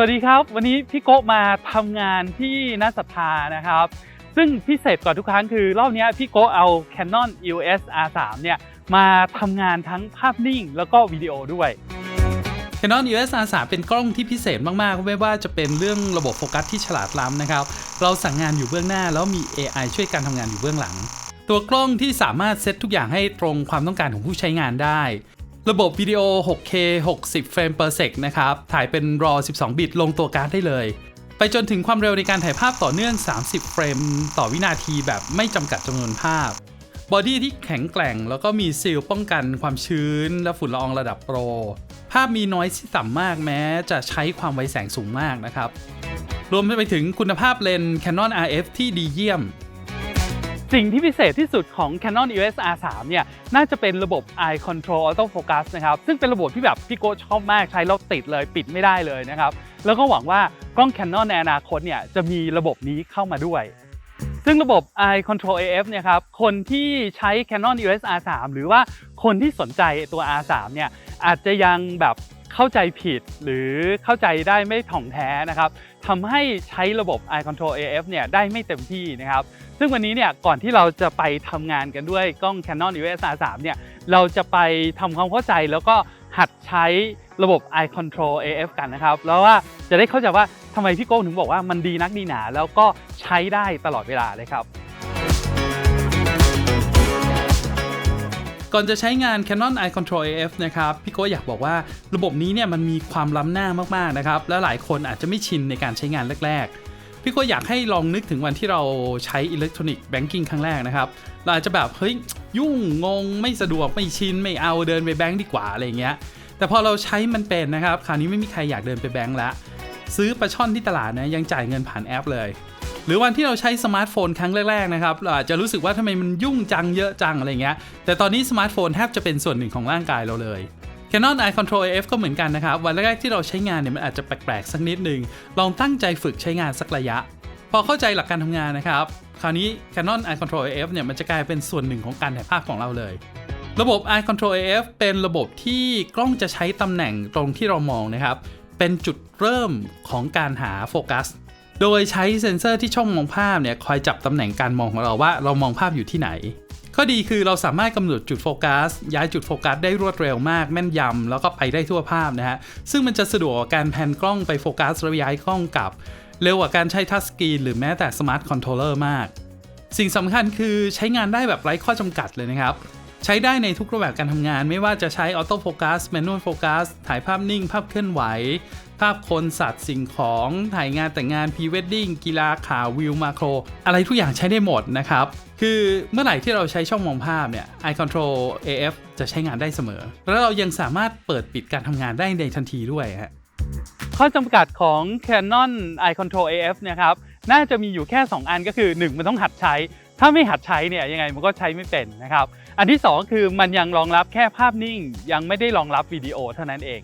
วัสดีครับ วันนี้พี่โกะมาทำงานที่นักศรัทธานะครับ ซึ่งพิเศษกว่าทุกครั้งคือรอบนี้พี่โกะเอา Canon EOS R3 เนี่ยมาทำงานทั้งภาพนิ่งแล้วก็วิดีโอด้วย Canon EOS R3 เป็นกล้องที่พิเศษมาก ๆ ไม่ว่าจะเป็นเรื่องระบบโฟกัสที่ฉลาดล้ำนะครับ เราสั่งงานอยู่เบื้องหน้าแล้วมี AI ช่วยการทำงานอยู่เบื้องหลัง ตัวกล้องที่สามารถเซตทุกอย่างให้ตรงความต้องการของผู้ใช้งานได้ ระบบวิดีโอ 6K 60 เฟรม per sec นะครับ ถ่ายเป็น RAW 12 บิตลงตัวการ์ดได้เลย ไปจนถึงความเร็วในการถ่ายภาพต่อเนื่อง 30 เฟรมต่อวินาทีแบบไม่จำกัดจำนวนภาพ บอดี้ที่แข็งแกร่งแล้วก็มีซีลป้องกันความชื้นและฝุ่นละอองระดับโปร ภาพมีน้อยที่ต่ำมากแม้ จะใช้ความไวแสงสูงมากนะครับ รวมไปถึงคุณภาพเลนส์ Canon RF ที่ดีเยี่ยม สิ่งที่พิเศษที่สุดของ Canon EOS R3 เนี่ยน่าจะเป็นระบบ Eye Control Auto Focus นะครับ ซึ่งเป็นระบบที่แบบพี่โก้ชอบมากใช้แล้วติดเลยปิดไม่ได้เลยนะครับ แล้วก็หวังว่ากล้อง Canon ในอนาคตเนี่ยจะมีระบบนี้เข้ามาด้วย ซึ่งระบบ Eye Control AF เนี่ยครับคนที่ใช้ Canon EOS R3 หรือว่าคนที่สนใจตัว R3 เนี่ยอาจจะยังแบบเข้าใจผิดหรือเข้าใจได้ไม่ถ่องแท้นะครับ ทำให้ใช้ระบบ Eye Control AF เนี่ยได้ไม่เต็มที่นะครับ ซึ่งวันนี้เนี่ยก่อนที่เราจะไปทำงานกันด้วยกล้อง Canon EOS R3 เนี่ยเราจะไปทำความเข้าใจแล้วก็หัดใช้ระบบ Eye Control AF กันนะครับ แล้วว่าจะได้เข้าใจว่าทำไมพี่โก้ถึงบอกว่ามันดีนักดีหนา แล้วก็ใช้ได้ตลอดเวลาเลยครับ ก่อนจะใช้งาน Canon Eye Control AF นะครับพี่โก้อยากบอกว่าระบบนี้เนี่ยมันมีความล้ำหน้ามากๆนะครับและหลายคนอาจจะไม่ชินในการใช้งานแรกๆ พี่โก้อยากให้ลองนึกถึงวันที่เราใช้อิเล็กทรอนิกส์แบงกิ้งครั้งแรกนะครับเราอาจจะแบบเฮ้ยยุ่งงงไม่สะดวกไม่ชินไม่เอาเดินไปแบงก์ดีกว่าอะไรเงี้ยแต่พอเราใช้มันเป็นนะครับคราวนี้ไม่มีใครอยากเดินไปแบงก์ละซื้อปลาช่อนที่ตลาดนะยังจ่ายเงินผ่านแอปเลย รือวันที่เราใช้สมาร์ทโฟนครั้งแรกๆนะครับเราอาจจะรู้สึกว่าทำไมมันยุ่งจังเยอะจังอะไรเงี้ยแต่ตอนนี้สมาร์ทโฟนแทบจะเป็นส่วนหนึ่งของร่างกายเราเลย Canon Eye Control AF ก็เหมือนกันนะครับ วันแรกๆที่เราใช้งานเนี่ยมันอาจจะแปลกๆสักนิดหนึ่งลองตั้งใจฝึกใช้งานสักระยะ พอเข้าใจหลักการทำงานนะครับ คราวนี้ Canon Eye Control AF เนี่ยมันจะกลายเป็นส่วนหนึ่งของการถ่ายภาพของเราเลย ระบบ Eye Control AF เป็นระบบที่กล้องจะใช้ตำแหน่งตรงที่เรามองนะครับ เป็นจุดเริ่มของการหาโฟกัส โดยใช้เซ็นเซอร์ที่ช่องมองภาพเนี่ยคอยจับตำแหน่งการมองของเราว่าเรามองภาพอยู่ที่ไหน ข้อดีคือเราสามารถกำหนดจุดโฟกัส ย้ายจุดโฟกัสได้รวดเร็วมากแม่นยำแล้วก็ไปได้ทั่วภาพนะฮะ ซึ่งมันจะสะดวกการแพนกล้องไปโฟกัสแล้วย้ายกล้องกลับ เร็วกว่าการใช้ทัชสกรีนหรือแม้แต่สมาร์ทคอนโทรลเลอร์มาก สิ่งสำคัญคือใช้งานได้แบบไร้ข้อจำกัดเลยนะครับ ใช้ได้ในทุกรูปแบบการทำงาน ไม่ว่าจะใช้ออโต้โฟกัสแมนนวลโฟกัสถ่ายภาพนิ่ง ภาพเคลื่อนไหว ภาพคนสัตว์สิ่งของ ถ่ายงานแต่งงานพรีเวดดิ้งกีฬาข่าววิวมาโคร อะไรทุกอย่างใช้ได้หมดนะครับ คือเมื่อไหร่ที่เราใช้ช่องมองภาพเนี่ย Eye Control AF จะใช้งานได้เสมอ แล้วเรายังสามารถเปิดปิดการทำงานได้ในทันทีด้วยฮะข้อจำกัดของ Canon Eye Control AF เนะครับน่าจะมีอยู่แค่ 2 อันก็คือ 1 มันต้องหัดใช้ ถ้าไม่หัดใช้เนี่ยยังไงมันก็ใช้ไม่เป็นนะครับ อันที่ 2 คือมันยังรองรับแค่ภาพนิ่ง ยังไม่ได้รองรับวิดีโอเท่านั้นเอง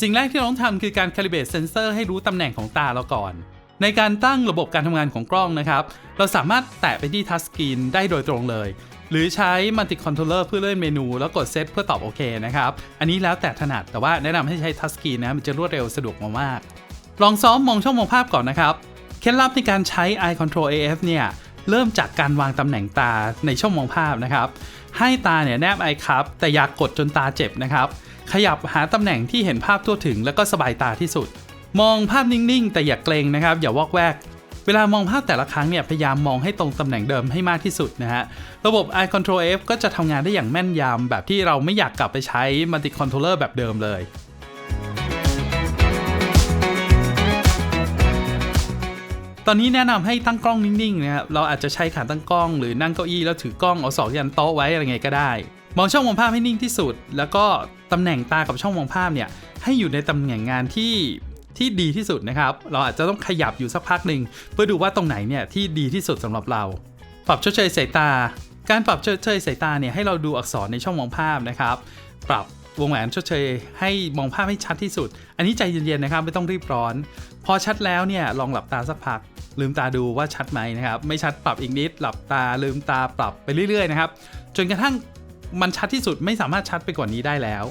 สิ่งแรกที่เราต้องทำคือการ calibrate sensor ให้รู้ตำแหน่งของตาเราก่อน ในการตั้งระบบการทำงานของกล้องนะครับ เราสามารถแตะไปที่ทัชสกรีนได้โดยตรงเลย หรือใช้ multi controller เพื่อเลื่อนเมนู แล้วกดเซตเพื่อตอบโอเคนะครับ อันนี้แล้วแต่ถนัดแต่ว่าแนะนำให้ใช้ทัชสกรีนนะมันจะรวดเร็วสะดวกมากๆลองซ้อมมองช่องมองภาพก่อนนะครับ เคล็ดลับในการใช้ Eye Control AF เนี่ยเริ่มจากการวางตำแหน่งตาในช่องมองภาพนะครับ ให้ตาเนี่ยแนบไอคับ แต่อย่ากกดจนตาเจ็บนะครับ ขยับหาตำแหน่งที่เห็นภาพทั่วถึง แล้วก็สบายตาที่สุด มองภาพนิ่งๆ แต่อย่าเกรงนะครับ อย่าวอกแวก เวลามองภาพแต่ละครั้งเนี่ยพยายามมองให้ตรงตำแหน่งเดิมให้มากที่สุดนะฮะ ระบบ Eye Control F ก็จะทำงานได้อย่างแม่นยำแบบที่เราไม่อยากกลับไปใช้ Multi Controller แบบเดิมเลย ตอนนี้แนะนำให้ตั้งกล้องนิ่งๆนะครับ เราอาจจะใช้ขาตั้งกล้องหรือนั่งเก้าอี้แล้วถือกล้องเอาสองยันโต๊ะไว้อะไรไงก็ได้ มองช่องมองภาพให้นิ่งที่สุด แล้วก็ตำแหน่งตากับช่องมองภาพเนี่ยให้อยู่ในตำแหน่งงานที่ที่ดีที่สุดนะครับ เราอาจจะต้องขยับอยู่สักพักหนึ่งเพื่อดูว่าตรงไหนเนี่ยที่ดีที่สุดสำหรับเรา ปรับชดเชยสายตา การปรับชดเชยสายตาเนี่ยให้เราดูอักษรในช่องมองภาพนะครับ ปรับวงแหวนชดเชยให้มองภาพให้ชัดที่สุด อันนี้ใจเย็นๆนะครับไม่ต้องรีบร้อน พอชัดแล้วเนี่ยลองหลับตาสักพัก ลืมตาดูว่าชัดไหมนะครับ ไม่ชัดปรับอีกนิด หลับตาลืมตาปรับไปเรื่อยๆนะครับ จนกระทั่งมันชัดที่สุดไม่สามารถชัดไปกว่านี้ได้แล้ว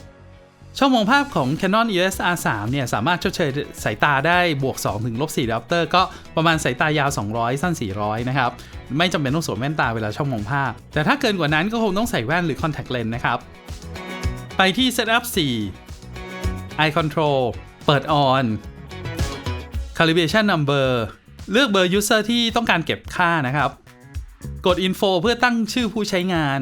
ช่องมองภาพของ Canon EOS R3 เนี่ยสามารถชดเชยสายตาได้บวก 2 ถึงลบ4 diopter ก็ประมาณสายตายาว 200 สั้น 400 นะครับ ไม่จำเป็นต้องสวมแว่นตาเวลาช่องมองภาพ แต่ถ้าเกินกว่านั้นก็คงต้องใส่แว่นหรือ contact lens นะครับ ไปที่ setup 4 eye control เปิด on calibration number เลือกเบอร์ user ที่ต้องการเก็บค่านะครับ กด info เพื่อตั้งชื่อผู้ใช้งาน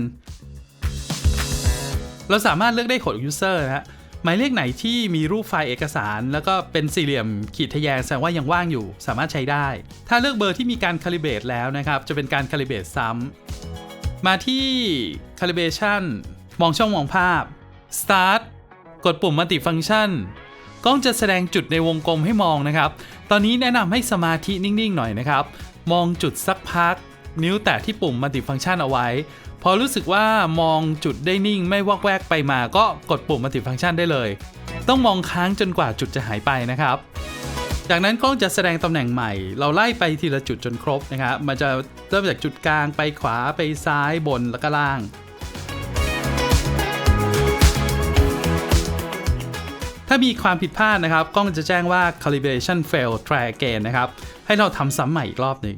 เราสามารถเลือกได้ขด user นะฮะหมายเลขไหนที่มีรูปไฟล์เอกสาร แล้วก็เป็นสี่เหลี่ยมขีดทะแยงแสดงว่ายังว่างอยู่ สามารถใช้ได้ ถ้าเลือกเบอร์ที่มีการ calibrate แล้วนะครับ จะเป็นการ calibrate ซ้ำมาที่ calibration มองช่องมองภาพ start กดปุ่ม multifunction กล้องจะแสดงจุดในวงกลมให้มองนะครับ ตอนนี้แนะนำให้สมาธินิ่งๆหน่อยนะครับ มองจุดสักพัก นิ้วแตะที่ปุ่ม multifunction เอาไว้ พอรู้สึกว่ามองจุดได้นิ่งไม่วอกแวกไปมาก็กดปุ่ม multifunction ได้เลย ต้องมองค้างจนกว่าจุดจะหายไปนะครับจากนั้นกล้องจะแสดงตำแหน่งใหม่ เราไล่ไปทีละจุดจนครบนะครับมันจะเริ่มจากจุดกลางไปขวาไปซ้ายบนแล้วก็ล่าง ถ้ามีความผิดพลาดนะครับ กล้องจะแจ้งว่า calibration fail try again นะครับ ให้เราทำซ้ำใหม่อีกรอบหนึ่ง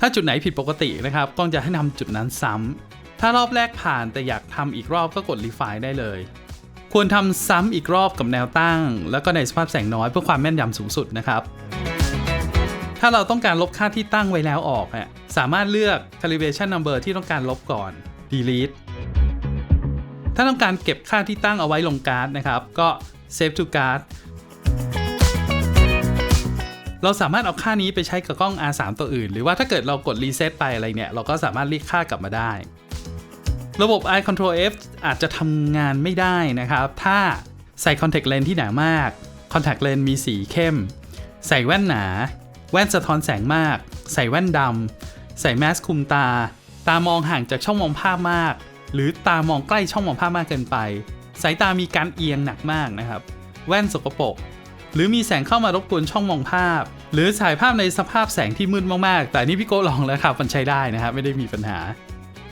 ถ้าจุดไหนผิดปกตินะครับ กล้องจะให้ทำจุดนั้นซ้ำ ถ้ารอบแรกผ่านแต่อยากทำอีกรอบก็กด refine ได้เลย ควรทำซ้ำอีกรอบกับแนวตั้ง แล้วก็ในสภาพแสงน้อยเพื่อความแม่นยำสูงสุดนะครับ ถ้าเราต้องการลบค่าที่ตั้งไว้แล้วออกอะสามารถเลือก calibration number ที่ต้องการลบก่อน delete ถ้าต้องการเก็บค่าที่ตั้งเอาไว้ลงการ์ดนะครับ ก็ save to card เราสามารถเอาค่านี้ไปใช้กับกล้อง R3 ตัวอื่น หรือว่าถ้าเกิดเรากด reset ไปอะไรเนี่ย เราก็สามารถเรียกค่ากลับมาได้ ระบบ Eye Control F อาจจะทำงานไม่ได้นะครับ ถ้าใส่ contact lens ที่หนามาก contact lens มีสีเข้ม ใส่แว่นหนา แว่นสะท้อนแสงมาก ใส่แว่นดำใส่แมสคุมตา ตามองห่างจากช่องมองภาพมาก หรือตามองใกล้ช่องมองภาพมากเกินไป สายตามีการเอียงหนักมากนะครับ แว่นสกปรกหรือมีแสงเข้ามารบกวนช่องมองภาพ หรือถ่ายภาพในสภาพแสงที่มืดมากๆ แต่นนี่พี่โก้ลองแล้วครับมันใช้ได้นะครับไม่ได้มีปัญหา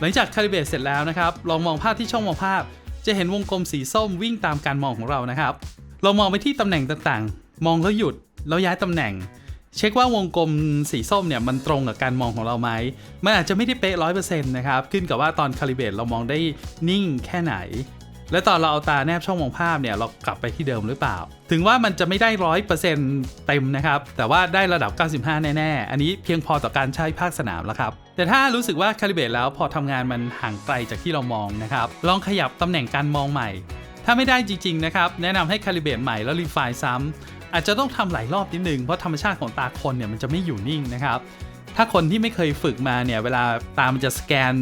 หลังจากคาลิเบรตเสร็จแล้วนะครับลองมองภาพที่ช่องมองภาพ จะเห็นวงกลมสีส้มวิ่งตามการมองของเรานะครับ เรามองไปที่ตำแหน่งต่างๆ มองแล้วหยุดแล้วย้ายตำแหน่ง เช็คว่าวงกลมสีส้มเนี่ยมันตรงกับการมองของเราไหมมันอาจจะไม่ได้เป๊ะร้อยเปอร์เซ็นต์นะครับขึ้นกับว่าตอนคาลิเบรตเรามองได้นิ่งแค่ไหน และตอนเราเอาตาแนบช่องมองภาพเนี่ยเรากลับไปที่เดิมหรือเปล่า ถึงว่ามันจะไม่ได้ร้อยเปอร์เซ็นต์เต็มนะครับ แต่ว่าได้ระดับ 95 แน่ ๆ อันนี้เพียงพอต่อการใช้ภาคสนามแล้วครับแต่ถ้ารู้สึกว่าคาลิเบรตแล้วพอทำงานมันห่างไกลจากที่เรามองนะครับ ลองขยับตำแหน่งการมองใหม่ ถ้าไม่ได้จริง ๆ นะครับ แนะนำให้คาลิเบรตใหม่แล้วรีไฟล์ซ้ำอาจจะต้องทำหลายรอบนิดนึงเพราะธรรมชาติของตาคนเนี่ยมันจะไม่อยู่นิ่งนะครับ ถ้าคนที่ไม่เคยฝึกมาเนี่ยเวลาตามันจะสแกน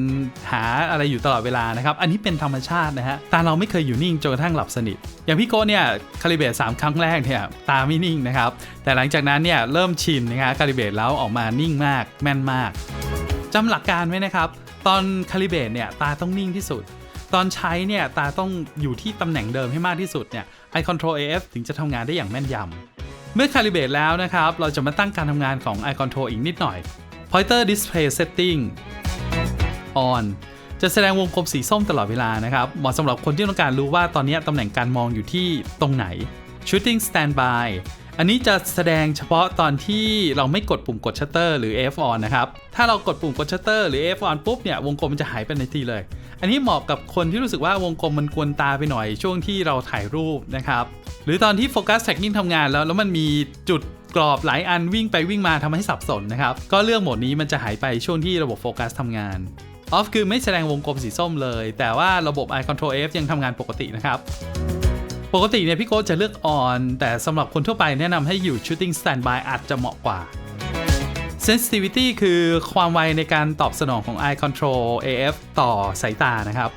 หาอะไรอยู่ตลอดเวลานะครับ อันนี้เป็นธรรมชาตินะฮะ ตาเราไม่เคยอยู่นิ่งจนกระทั่งหลับสนิท อย่างพี่โก้เนี่ยคาลิเบตสามครั้งแรกเนี่ยตาไม่นิ่งนะครับ แต่หลังจากนั้นเนี่ยเริ่มชินนะฮะคาลิเบตแล้วออกมานิ่งมาก แม่นมากจำหลักการไว้นะครับ ตอนคาลิเบตเนี่ยตาต้องนิ่งที่สุด ตอนใช้เนี่ยตาต้องอยู่ที่ตำแหน่งเดิมให้มากที่สุดเนี่ย Eye Control AF ถึงจะทำงานได้อย่างแม่นยำ เมื่อคาลิเบรตแล้วนะครับ เราจะมาตั้งการทำงานของ Eye Control อีกนิดหน่อย Pointer Display Setting on จะแสดงวงกลมสีส้มตลอดเวลานะครับ เหมาะสำหรับคนที่ต้องการรู้ว่าตอนนี้ตำแหน่งการมองอยู่ที่ตรงไหน Shooting Standby อันนี้จะแสดงเฉพาะตอนที่เราไม่กดปุ่มกดชัตเตอร์หรือ F on นะครับ ถ้าเรากดปุ่มกดชัตเตอร์หรือ F on ปุ๊บเนี่ยวงกลมมันจะหายไปในทีเลย อันนี้เหมาะกับคนที่รู้สึกว่าวงกลมมันกวนตาไปหน่อยช่วงที่เราถ่ายรูปนะครับ หรือตอนที่โฟกัสแท็ก i ิ g ทำงานแล้ว แล้วมันมีจุดกรอบหลายอันวิ่งไปวิ่งมาทำให้สับสนนะครับ ก็เลือกโหมดนี้มันจะหายไปช่วงที่ระบบโฟกัสทำงาน off คือไม่แสดงวงกลมสีส้มเลย แต่ว่าระบบ eye control F ยังทำงานปกตินะครับ ปกติเนี่ยพี่โก้จะเลือก on แต่สำหรับคนทั่วไปแนะนำให้อยู่ shooting standby อาจจะเหมาะกว่า sensitivity คือความไวในการตอบสนองของ eye control AF ต่อสายตานะครับ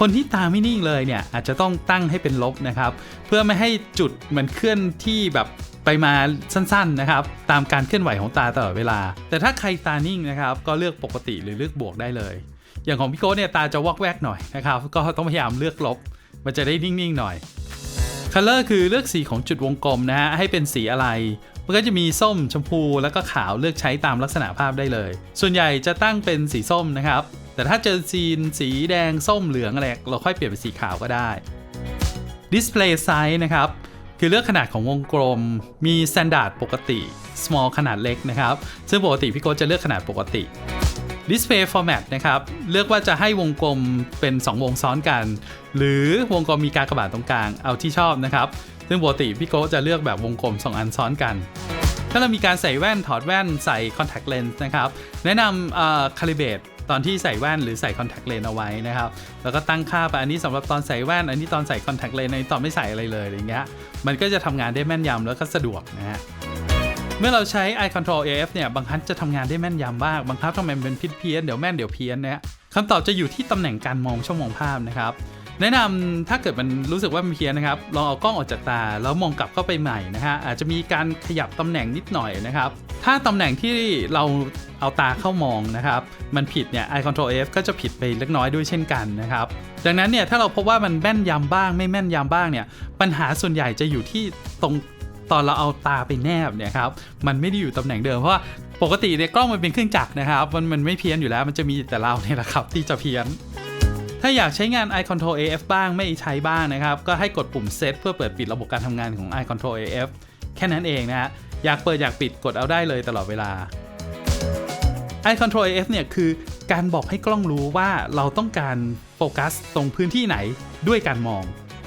คนที่ตาไม่นิ่งเลยเนี่ย อาจจะต้องตั้งให้เป็นลบนะครับ เพื่อไม่ให้จุดมันเคลื่อนที่แบบไปมาสั้นๆนะครับ ตามการเคลื่อนไหวของตาตลอดเวลา แต่ถ้าใครตานิ่งนะครับ ก็เลือกปกติหรือเลือกบวกได้เลย อย่างของพี่โก้เนี่ยตาจะวอกแวกหน่อยนะครับ ก็ต้องพยายามเลือกลบ มันจะได้นิ่งๆหน่อย Color คือเลือกสีของจุดวงกลมนะฮะให้เป็นสีอะไร มันก็จะมีส้มชมพูแล้วก็ขาวเลือกใช้ตามลักษณะภาพได้เลย ส่วนใหญ่จะตั้งเป็นสีส้มนะครับ แต่ถ้าเจอซีนสีแดงส้มเหลืองอะไรเราค่อยเปลี่ยนเป็นสีขาวก็ได้ Display Size นะครับ คือเลือกขนาดของวงกลม มี Standard ปกติ Small ขนาดเล็กนะครับ ซึ่งปกติพี่โก้จะเลือกขนาดปกติ Display Format นะครับ เลือกว่าจะให้วงกลมเป็น 2 วงซ้อนกัน หรือวงกลมมีการกระบาดตรงกลาง เอาที่ชอบนะครับ ซึ่งปกติพี่โก้จะเลือกแบบวงกลม 2 อันซ้อนกัน ถ้าเรามีการใส่แว่นถอดแว่นใส่ contact lens นะครับ แนะนำคาลิเบตตอนที่ใส่แว่นหรือใส่ contact lens เอาไว้นะครับ แล้วก็ตั้งค่าไปอันนี้สำหรับตอนใส่แว่น อันนี้ตอนใส่ contact lens อันนี้ตอนไม่ใส่อะไรเลยอย่างเงี้ย มันก็จะทำงานได้แม่นยำแล้วก็สะดวกนะฮะ เมื่อเราใช้ eye control AF เนี่ย บางครั้งจะทำงานได้แม่นยำมาก บางครั้งทำไมมันเป็นพิษเพี้ยน เดี๋ยวแม่นเดี๋ยวเพี้ยนนะฮะคำตอบจะอยู่ที่ตำแหน่งการมองช่องมองภาพนะครับ แนะนำถ้าเกิดมันรู้สึกว่ามันเพี้ยนนะครับ ลองเอากล้องออกจากตา แล้วมองกลับเข้าไปใหม่นะฮะ อาจจะมีการขยับตำแหน่งนิดหน่อยนะครับ ถ้าตำแหน่งที่เราเอาตาเข้ามองนะครับ มันผิดเนี่ย eye control AF ก็จะผิดไปเล็กน้อยด้วยเช่นกันนะครับ ดังนั้นเนี่ยถ้าเราพบว่ามันแม่นยำบ้างไม่แม่นยำบ้างเนี่ย ปัญหาส่วนใหญ่จะอยู่ที่ตรง ตอนเราเอาตาไปแนบเนี่ยครับมันไม่ได้อยู่ตำแหน่งเดิมเพราะว่าปกติเนี่ยกล้องมันเป็นเครื่องจักรนะครับมันมันไม่เพี้ยนอยู่แล้ว มันจะมีแต่เราเนี่ยแหละครับที่จะเพี้ยนถ้าอยากใช้งาน eye control AF บ้างไม่ใช้บ้างนะครับ ก็ให้กดปุ่ม set เพื่อเปิดปิดระบบการทำงานของ eye control AF แค่นั้นเองนะฮะอยากเปิดอยากปิดกดเอาได้เลยตลอดเวลา eye control AF เนี่ยคือการบอกให้กล้องรู้ว่าเราต้องการโฟกัสตรงพื้นที่ไหนด้วยการมอง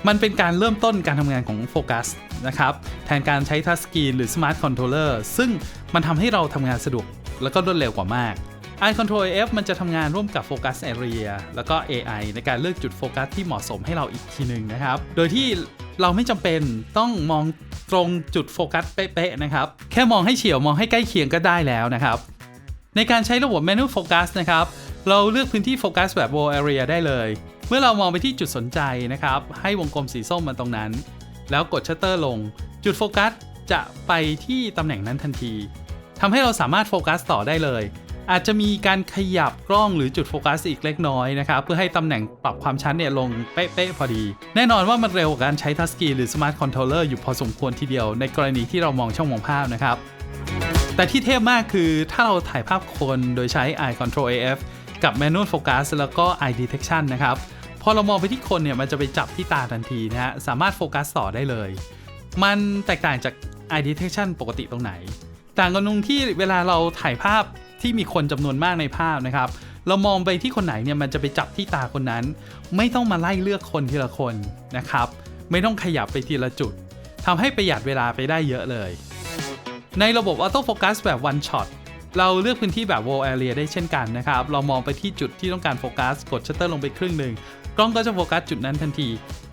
มันเป็นการเริ่มต้นการทำงานของโฟกัสนะครับแทนการใช้ทัชสกรีนหรือสมาร์ทคอนโทรลเลอร์ซึ่งมันทำให้เราทำงานสะดวกแล้วก็รวดเร็วกว่ามาก Eye Control AF มันจะทำงานร่วมกับ Focus Area แล้วก็ AI ในการเลือกจุดโฟกัสที่เหมาะสมให้เราอีกทีหนึ่งนะครับ โดยที่เราไม่จำเป็นต้องมองตรงจุดโฟกัสเป๊ะๆนะครับ แค่มองให้เฉียวมองให้ใกล้เคียงก็ได้แล้วนะครับ ในการใช้ระบบ Manual Focus นะครับ เราเลือกพื้นที่โฟกัสแบบ Wall Area ได้เลย มื่อเรามองไปที่จุดสนใจนะครับ ให้วงกลมสีส้มมาตรงนั้น แล้วกดชัตเตอร์ลง จุดโฟกัสจะไปที่ตำแหน่งนั้นทันทีทำให้เราสามารถโฟกัสต่อได้เลย อาจจะมีการขยับกล้องหรือจุดโฟกัสอีกเล็กน้อยนะครับ เพื่อให้ตำแหน่งปรับความชันเนี่ยลงเป๊ะๆพอดี แน่นอนว่ามันเร็วกว่าการใช้ทัชสกรีนหรือสมาร์ทคอนโทรลเลอร์อยู่พอสมควรทีเดียว ในกรณีที่เรามองช่องมองภาพนะครับ แต่ที่เทพมากคือถ้าเราถ่ายภาพคนโดยใช้ Eye Control AF กับ Manual Focus แล้วก็ Eye Detection นะครับ พอเรามองไปที่คนเนี่ยมันจะไปจับที่ตาทันทีนะฮะสามารถโฟกัสต่อได้เลย มันแตกต่างจาก Eye Detection ปกติตรงไหน ต่างกันตรงที่เวลาเราถ่ายภาพที่มีคนจำนวนมากในภาพนะครับ เรามองไปที่คนไหนเนี่ยมันจะไปจับที่ตาคนนั้น ไม่ต้องมาไล่เลือกคนทีละคนนะครับ ไม่ต้องขยับไปทีละจุดทำให้ประหยัดเวลาไปได้เยอะเลย ในระบบ Auto Focus แบบ One Shot เราเลือกพื้นที่แบบ Wall Area ได้เช่นกันนะครับ เรามองไปที่จุดที่ต้องการโฟกัส กดชัตเตอร์ลงไปครึ่งหนึ่ง กล้องก็จะโฟกัสจุดนั้นทันที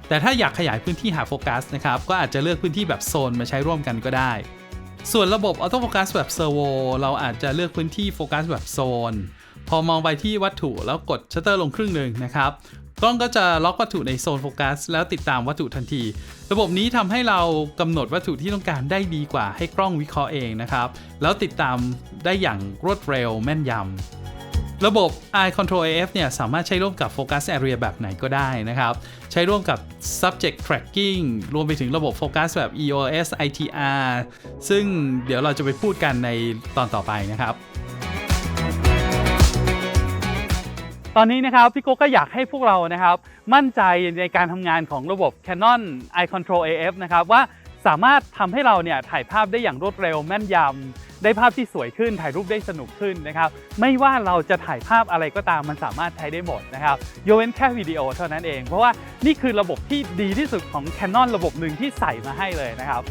แต่ถ้าอยากขยายพื้นที่หาโฟกัสนะครับก็อาจจะเลือกพื้นที่แบบโซนมาใช้ร่วมกันก็ได้ ส่วนระบบ Auto Focus แบบ Servo เราอาจจะเลือกพื้นที่โฟกัสแบบโซน พอมองไปที่วัตถุแล้วกดชัตเตอร์ลงครึ่งหนึ่งนะครับกล้องก็จะล็อกวัตถุในโซนโฟกัสแล้วติดตามวัตถุทันที ระบบนี้ทำให้เรากำหนดวัตถุที่ต้องการได้ดีกว่าให้กล้องวิเคราะห์เองนะครับ แล้วติดตามได้อย่างรวดเร็วแม่นยำ ระบบ Eye Control AF เนี่ยสามารถใช้ร่วมกับ Focus Area แบบไหนก็ได้นะครับ ใช้ร่วมกับ Subject Tracking รวมไปถึงระบบโฟกัสแบบ EOS ITR ซึ่งเดี๋ยวเราจะไปพูดกันในตอนต่อไปนะครับ ตอนนี้นะครับพี่โก้ก็อยากให้พวกเรานะครับ มั่นใจในการทำงานของระบบ Canon Eye Control AF นะครับว่าสามารถทำให้เราเนี่ยถ่ายภาพได้อย่างรวดเร็วแม่นยำ ได้ภาพที่สวยขึ้น ถ่ายรูปได้สนุกขึ้นนะครับ ไม่ว่าเราจะถ่ายภาพอะไรก็ตามมันสามารถใช้ได้หมดนะครับยกเว้นแค่วิดีโอเท่านั้นเอง เพราะว่านี่คือระบบที่ดีที่สุดของ Canon ระบบหนึ่งที่ใส่มาให้เลยนะครับ